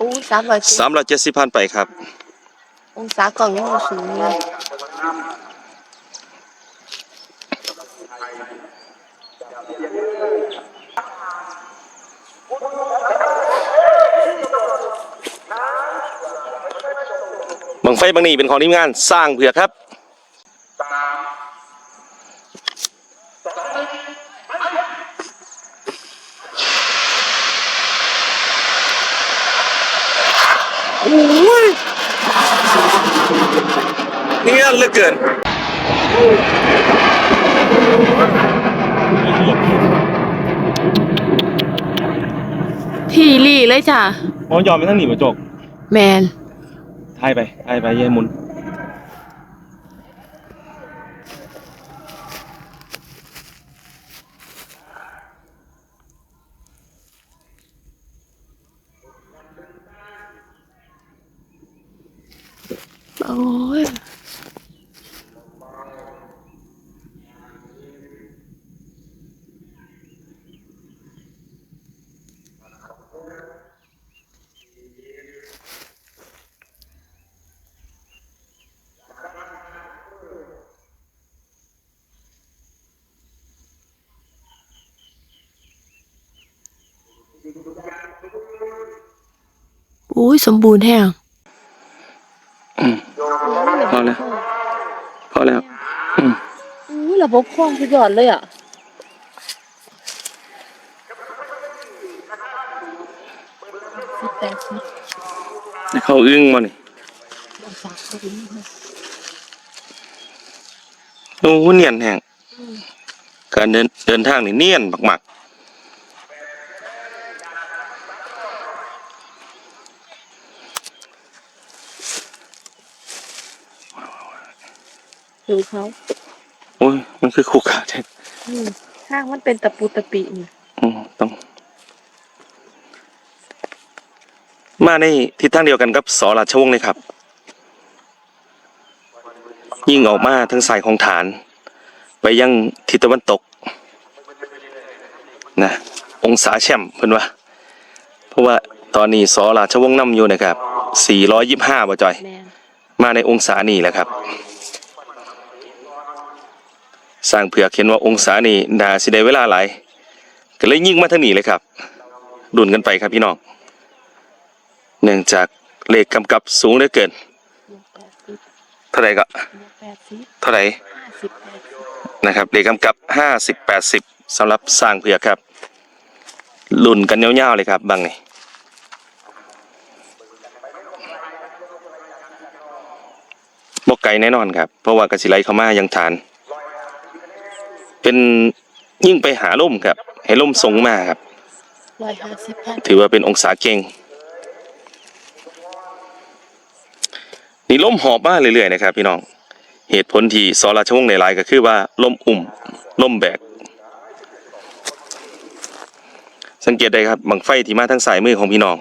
อู้สามร้อยสามร้อยเจ็ดสิบพันไปครับ องศากล่องยังบ่สูงเลยบังไฟบางนี่เป็นของทีมงานสร้างเผือกครับ โอ้ยนี่เหลือเกินทีรี่เลยจ้ะมองยอมไปทั้งหนีมาจก แมนทายไปทายไปเย็นมุน โอ้ยอุ้ยสมบูรณ์แห้ง พอแล้ว พอแล้วอืมอุ้ยระบบคล่องสุดยอดเลยอะสิบแปดสิบเขาอึ้งมานี่องศาก็ดีนะโอ้โหเนียนแห่ง การเดินเดินทางนี่เนียนมาก ดูเขาๆโอ้ยมันคือคุกขาแท้อืมข้างมันเป็นตะปูตะปินี่อืมต้อง มาในทิศทางเดียวกันกับสอราชวงศ์เลยครับ ยิ่งออกมาทางสายของฐาน ไปยังทิศตะวันตก นะ องศาแชมป์เพิ่นว่า เพราะว่าตอนนี้สอราชวงศ์นำอยู่นะครับ425บ่จอย แมนมาในองศานี่แหละครับ สร้างเผือกเห็นว่าองศานี่นาสิได้เวลาหลายก็เลยยิ่งมาทางนี้เลยครับ ดุนกันไปครับพี่น้องเนื่องจากเลขกำกับสูงเหลือเกิน เท่าไหร่ก็เท่าไหร่นะครับเลขกำกับห้าสิบแปดสิบสำหรับสร้างเผือกครับลุ่นกันยาวๆเลยครับบางนี่บกไก่แน่นอนครับ เพราะว่ากระสิไลเข้ามายังฐาน เป็นยิ่งไปหาล่มครับ ให้ล่มทรงมาครับ ร้อยห้าสิบพันถือว่าเป็นองศาเก่ง นี่ล่มหอบมาเรื่อยๆนะครับ พี่น้อง เหตุผลที่สอราชวงศ์ในลายก็คือว่าล่มอุ่มล่มแบก สังเกตได้ครับบังไฟที่มาทางสายมือของพี่น้อง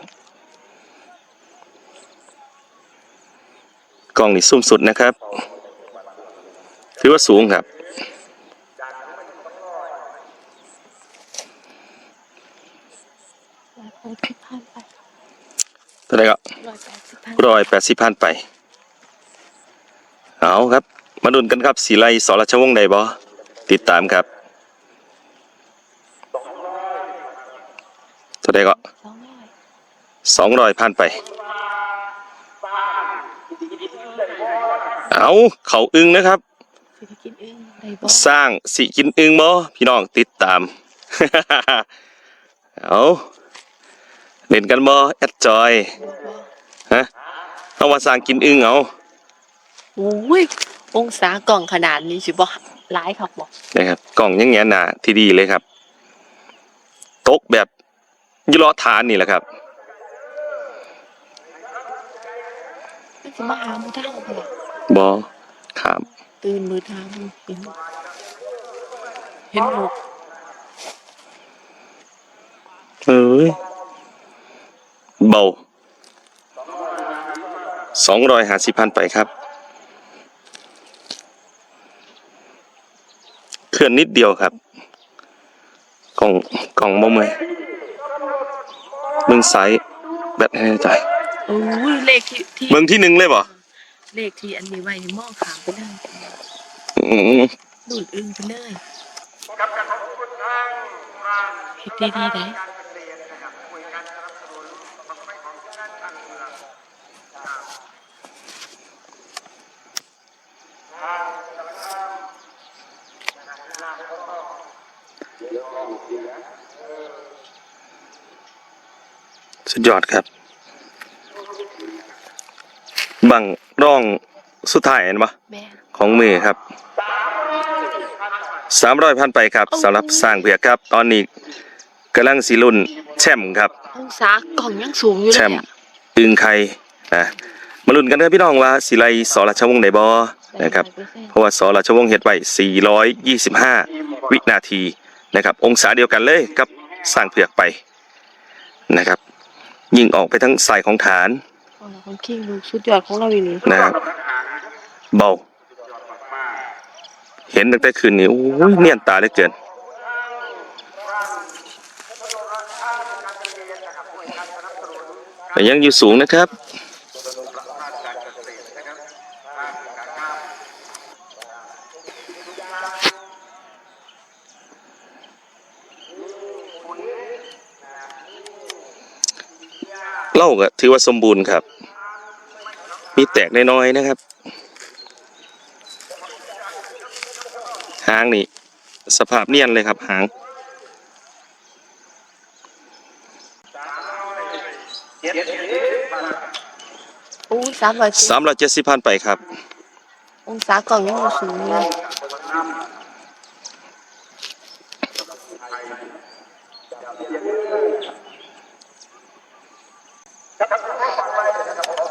กล้องนี่ซุ่มสุดนะครับ ถือว่าสูงครับ ร้อยแปดสิบพันไปเท่าไหร่ก็ร้อยแปดสิบพันร้อยแปดสิบพันไป เอาครับ มาดุนกันครับสีไลสรราชวงศ์ใดบ่ติดตามครับเท่าไหร่ก็สองร้อยสองร้อยพันไป เอาเขาอึงนะครับเศรษฐกิจเองได้บ่สร้างสิกินอึงบ่พี่น้องติดตาม เอา เล่นกันบ่แอดจอยบ่บ่ฮะเอาว่าสร้างกินอึงเอาโอ้ยองศากล่องขนาดนี้สิบ่หลายครับบ่นะครับกล่องอยังเงี้ยหนาที่ดีเลยครับตกแบบอยุล้อฐานนี่แหละครับมันสิมาหาหมู่ทางบ่ล่ะบอขามตื่นมือทางเห็นเห็นหมกเอ้ย เบาสองร้อยห้าสิบพันไปครับ เคลื่อนนิดเดียวครับ กล่องกล่องบ่เมอยมึงไซส์แบตให้แน่ใจโอ้ยเลขที่ที่เมืองที่หนึ่งเลยบ่เลขที่อันนี้ไว้มองขามไปเลยอืมดูดอึ้งไปเลยเฮ็ดดีๆได้ สุดยอดครับ บังร่องสุดท้ายเห็นปะแม่นของมือครับสามร้อยพันไปครับสำหรับสร้างเผือกครับ ตอนนี้กำลังสีรุ่นแชมป์ครับองศากล่องยังสูงอยู่เลแชยมป์อะอึงไข่นะมาลุ้นกันเถอะพี่น้องว่าสิไลสอราชวงศ์ไดบอนะครับ เพราะว่าสอราชวงศ์เฮ็ดไว้425 วินาทีนะครับ องศาเดียวกันเลยกับสร้างเผือกไปนะครับ ยิงออกไปทั้งสายของฐานของเราของคิงดูสุดยอดของเราอีนี่นะครับเบา เห็นตั้งแต่คืนนี้โอ้ยเนียนตาเหลือเกินแต่ยังอยู่สูงนะครับ เล่าก็ถือว่าสมบูรณ์ครับ มีแตกน้อยๆนะครับ หางนี่ สภาพเนียนเลยครับหางโอ้ยสามร้อยสามร้อยเจ็ดสิบพันไปครับ องศากล่องยังอยู่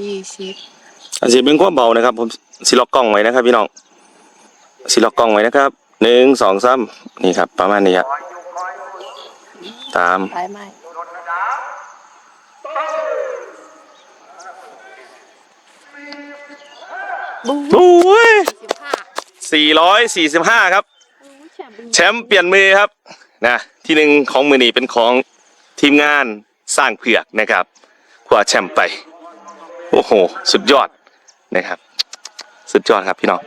ยี่สิบอาจจะเป็นความเบานะครับ ผมสิล็อกกล้องไว้นะครับ พี่น้องสิล็อกกล้องไว้นะครับหนึ่งสองสามนี่ครับ ประมาณนี้ครับตามปลายไม้ บูโอ้ยสิบห้าสี่ร้อยสี่สิบห้าครับ แชมป์แชมป์เปลี่ยนมือครับนะที่หนึ่งของมือนี้เป็นของทีมงานสร้างเผือกนะครับคว้าแชมป์ไป โอ้โห สุดยอดนะครับ สุดยอดครับพี่น้อง